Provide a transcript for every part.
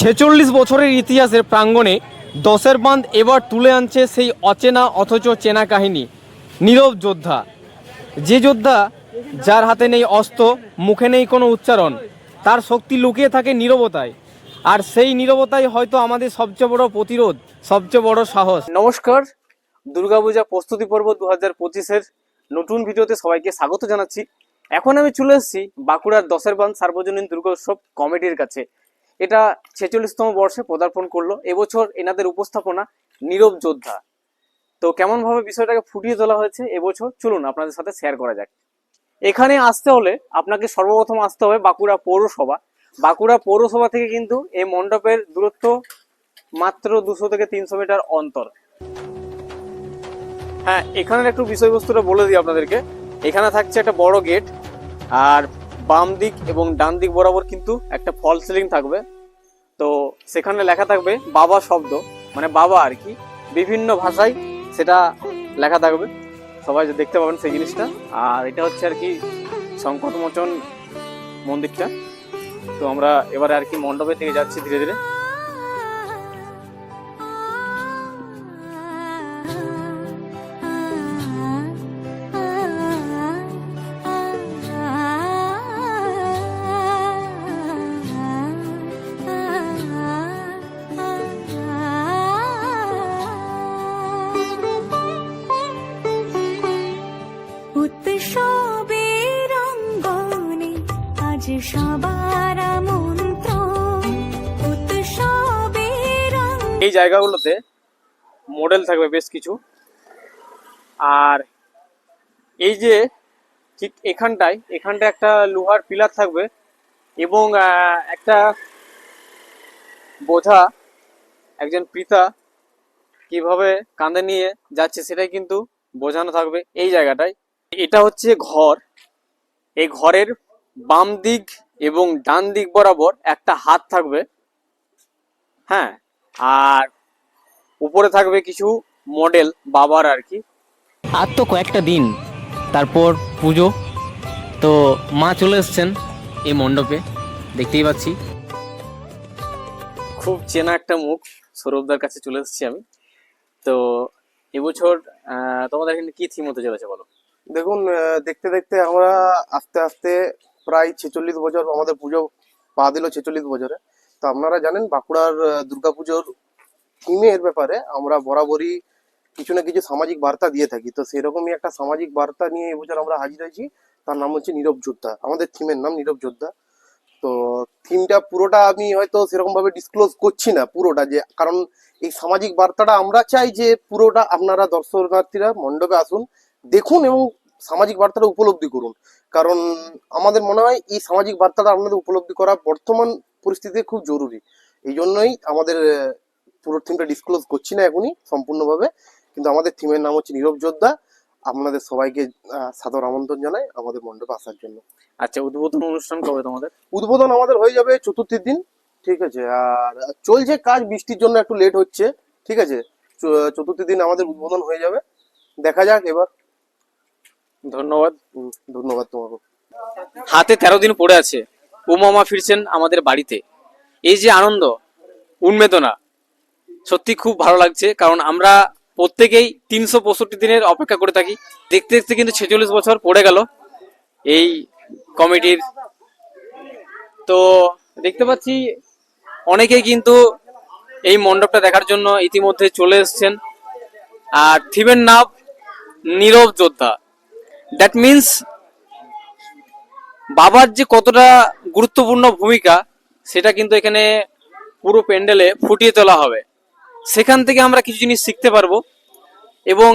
ছেচল্লিশ বছরের ইতিহাসের প্রাঙ্গণে দশের বাঁধ এবার তুলে আনছে সেই অচেনা অথচ চেনা কাহিনী, নীরব যোদ্ধা। যে যোদ্ধা যার হাতে নেই অস্ত্র, মুখে নেই কোনো উচ্চারণ, তার শক্তি লুকিয়ে থাকে নীরবতায়। আর সেই নীরবতাই হয়তো আমাদের সবচেয়ে বড় প্রতিরোধ, সবচেয়ে বড় সাহস। নমস্কার, দুর্গাপূজা প্রস্তুতি পর্ব দু হাজার পঁচিশের নতুন ভিডিওতে সবাইকে স্বাগত জানাচ্ছি। এখন আমি চলে এসেছি বাঁকুড়ার দশের বাঁধ সার্বজনীন দুর্গোৎসব কমিটির কাছে। এটা ছেচল্লিশতম বর্ষে পদার্পণ করল। এবছর এনাদের উপস্থাপনা নীরব যোদ্ধা। তো কেমন ভাবে বিষয়টাকে ফুটিয়ে তোলা হয়েছে এবছর? চলুন আপনাদের সাথে শেয়ার করা যাক। এখানে আসতে হলে আপনাকে সর্বপ্রথম আসতে হবে বাঁকুড়া পৌরসভা। বাঁকুড়া পৌরসভা থেকে কিন্তু এই মণ্ডপের দূরত্ব মাত্র দুশো থেকে তিনশো মিটার অন্তর। হ্যাঁ এখানের একটু বিষয়বস্তুটা বলে দিই আপনাদেরকে। এখানে থাকছে একটা বড় গেট, আর বাম দিক এবং ডান দিক বরাবর কিন্তু একটা ফল সিলিং থাকবে। তো সেখানে লেখা থাকবে, বাবা শব্দ। মানে বাবা আর কি, বিভিন্ন ভাষায় সেটা লেখা থাকবে। সবাই যে দেখতে পাবেন সেই জিনিসটা। আর এটা হচ্ছে আর কি সংকটমোচন মন্দিরটা। তো আমরা এবারে আর কি মণ্ডপের থেকে যাচ্ছি ধীরে ধীরে। এই জায়গাগুলোতে মডেল থাকবে বেশ কিছু। আর এই যে ঠিক এখানটায় এখানটায় একটা লোহার পিলার থাকবে এবং একটা বোঝা, একজন পিতা কীভাবে কাঁধে নিয়ে যাচ্ছে সেটাই কিন্তু বোঝানো থাকবে এই জায়গাটায়। এটা হচ্ছে ঘর। এই ঘরের বাম দিক এবং ডান দিক বরাবর একটা হাত থাকবে হ্যাঁ আর উপরে থাকবে কিছু মডেল বাবার আর কি। আর তো কয়েকটা দিন তারপর পুজো তো মা চলে এসছেন এই মণ্ডপে দেখতেই পাচ্ছি। খুব চেনা একটা মুখ সৌরভদার কাছে চলে এসেছি আমি। তো এবছর তোমাদের এখানে কি থিম হতে চলেছে বলো? দেখুন দেখতে দেখতে আমরা আস্তে আস্তে প্রায় ছেচল্লিশ বছর আমাদের পুজো পা দিল ছেচল্লিশ বছরে। তো আপনারা জানেন বাঁকুড়ার দুর্গাপুজোর থিমের ব্যাপারে আমরা বরাবরই কিছু না কিছু সামাজিক বার্তা দিয়ে থাকি। তো সেরকমই একটা সামাজিক বার্তা নিয়ে এবছর আমরা হাজির হয়েছি। তার নাম হচ্ছে নীরব যোদ্ধা। আমাদের থিমের নাম নীরব যোদ্ধা। তো থিমটা পুরোটা আমি হয়তো সেরকম ভাবে ডিসক্লোজ করছি না পুরোটা যে, কারণ এই সামাজিক বার্তাটা আমরা চাই যে পুরোটা আপনারা দর্শনার্থীরা মণ্ডপে আসুন, দেখুন এবং সামাজিক বার্তাটা উপলব্ধি করুন। কারণ আমাদের মনে হয় এই সামাজিক বার্তাটা আপনাদের উপলব্ধি করা বর্তমান পরিস্থিতিতে খুব জরুরি। এই জন্যই আমাদের পুরো থিমটা ডিসক্লোজ করছি না এখনই সম্পূর্ণভাবে। কিন্তু আমাদের থিমের নাম হচ্ছে নীরব যোদ্ধা। আপনাদের সবাইকে সাদর আমন্ত্রণ জানাই আমাদের মণ্ডপে আসার জন্য। আচ্ছা উদ্বোধন অনুষ্ঠান কবে তোমাদের? উদ্বোধন আমাদের হয়ে যাবে চতুর্থীর দিন ঠিক আছে? আর চলছে কাজ বৃষ্টির জন্য একটু লেট হচ্ছে ঠিক আছে? চ- চতুর্থীর দিন আমাদের উদ্বোধন হয়ে যাবে। দেখা যাক এবার। ধন্যবাদ। ধন্যবাদ তোমাকে হাতে তেরো দিন পড়ে আছে। উমামা ফিরছেন আমাদের বাড়িতে। এই যে আনন্দ উন্মেদনা সত্যি খুব ভালো লাগছে। কারণ আমরা প্রত্যেকেই তিনশো পঁয়ষট্টি দিনের অপেক্ষা করে থাকি। দেখতে দেখতে কিন্তু ছেচল্লিশ বছর পড়ে গেল এই কমিটির। তো দেখতে পাচ্ছি অনেকেই কিন্তু এই মণ্ডপটা দেখার জন্য ইতিমধ্যে চলে এসছেন। আর থিমের নাম নীরব যোদ্ধা। দ্যাট মিন্স বাবার যে কতটা গুরুত্বপূর্ণ ভূমিকা, সেটা কিন্তু এখানে পুরো প্যান্ডেলে ফুটিয়ে তোলা হবে। সেখান থেকে আমরা কিছু জিনিস শিখতে পারব এবং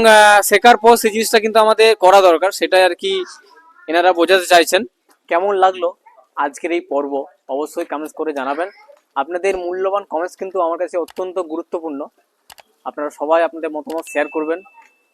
শেখার পর সেই জিনিসটা কিন্তু আমাদের করা দরকার, সেটাই আর কি এনারা বোঝাতে চাইছেন। কেমন লাগল আজকের এই পর্ব? অবশ্যই কমেন্টস করে জানাবেন। আপনাদের মূল্যবান কমেন্টস কিন্তু আমার কাছে অত্যন্ত গুরুত্বপূর্ণ। আপনারা সবাই আপনাদের মতামত শেয়ার করবেন।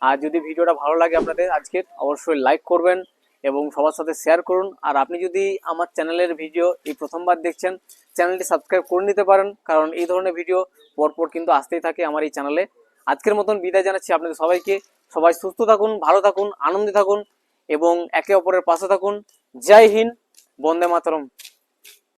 আর যদি ভিডিওটা ভালো লাগে আপনাদের, আজকে অবশ্যই লাইক করবেন এবং সবার সাথে শেয়ার করুন। আর আপনি যদি আমার চ্যানেলের ভিডিও এই প্রথমবার দেখছেন চ্যানেলটি সাবস্ক্রাইব করে নিতে পারেন, কারণ এই ধরনের ভিডিও পরপর কিন্তু আসতেই থাকে আমার এই চ্যানেলে আজকের মতন বিদায় জানাচ্ছি আপনাদের সবাইকে। সবাই সুস্থ থাকুন, ভালো থাকুন, আনন্দে থাকুন এবং একে অপরের পাশে থাকুন। জয় হিন্দ, বন্দে মাতরম।